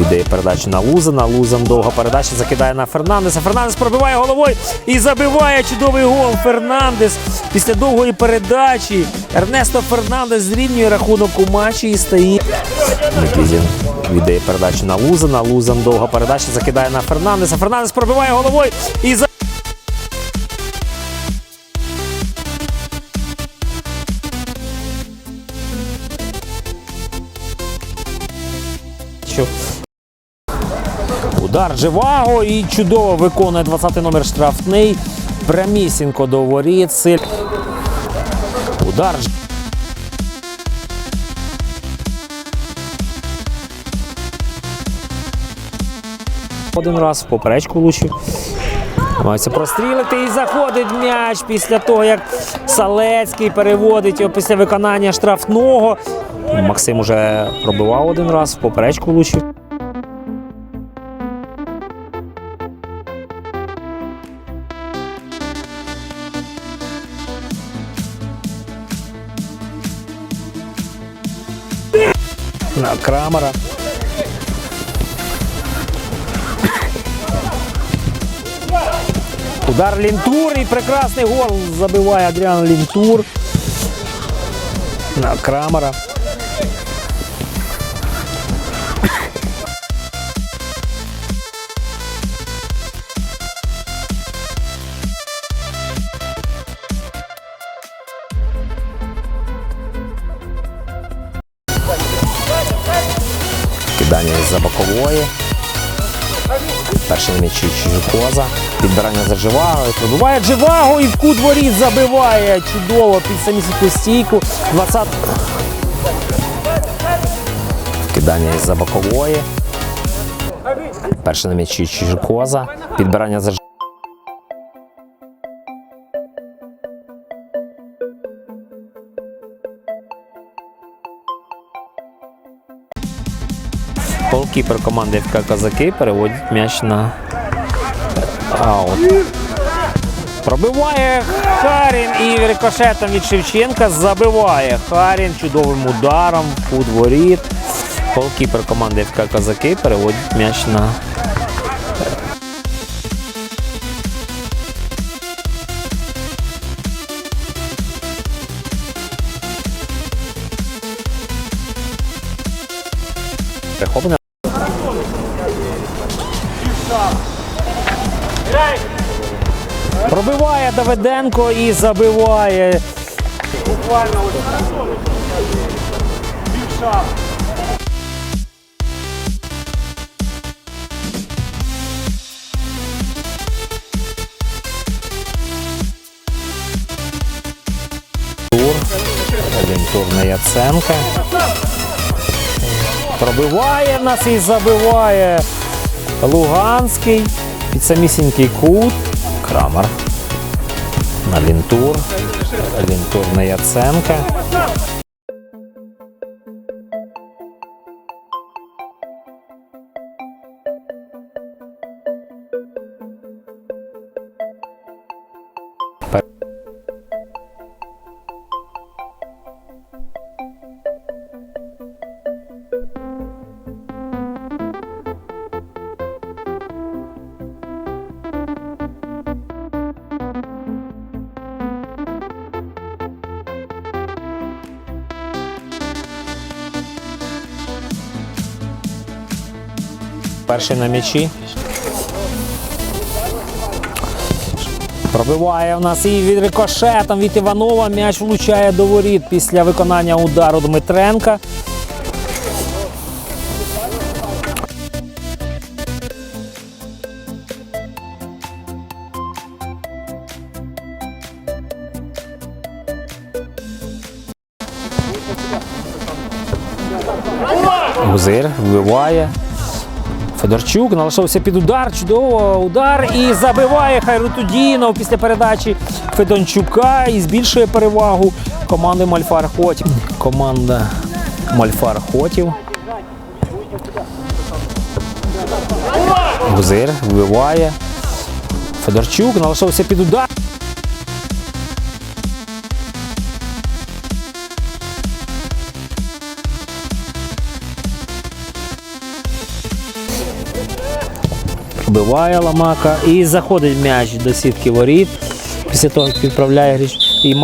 Віддає передачу на Лузана. Лузан довга передача закидає на Фернандеса. Фернандес пробиває головою і забиває чудовий гол. Фернандес після довгої передачі. Ернесто Фернандес зрівнює рахунок у матчі і стає. Никізін віддає передачу на Лузана. Лузан довга передача закидає на Фернандеса. Фернандес пробиває головою і за. Удар Живаго і чудово виконує 20 номер штрафний. Прямісінько до воріт. Удар. Один раз в поперечку влучив. Намагається прострілити і заходить м'яч після того, як Салецький переводить його після виконання штрафного. Максим уже пробивав один раз, в поперечку влучив. На Крамера. Удар Лінтур і прекрасний гол забиває Адріан Лінтур. На Крамера. Кидання із-за бокової. Перший на м'ячі Чижукоза. Підбирання за Живаго. Пробиває Живаго і в кут воріт забиває. Чудово під самісіньку стійку. 20. Кидання із-за бокової. Перший на м'ячі Чижукоза. Підбирання за Голкіпер команди ФК Казаки переводить м'яч на аут. Пробиває Харін і рикошетом від Шевченка забиває Харін чудовим ударом у дворіт. Голкіпер команди ФК Казаки переводить м'яч на перехоплення. Пробиває Давиденко і забиває. Тур. Один тур на Яценка. Пробиває нас і забиває Луганський. Під самісінький кут. Крамер. На Лінтур. Лінтур на Яценка. Перший на м'ячі. Пробиває в нас і від рикошетом від Іванова м'яч влучає до воріт після виконання удару Дмитренка. Гузир вбиває. Федорчук налаштовувався під удар. Чудово удар і забиває Хайрутудінов після передачі Федончука і збільшує перевагу команди Мальфар Хотів. Команда Мальфар Хотів. Гузир вбиває. Федорчук налаштовувався під удар. Биває Ламака і заходить м'яч до сітки воріт. Після того, як відправляє гріч. І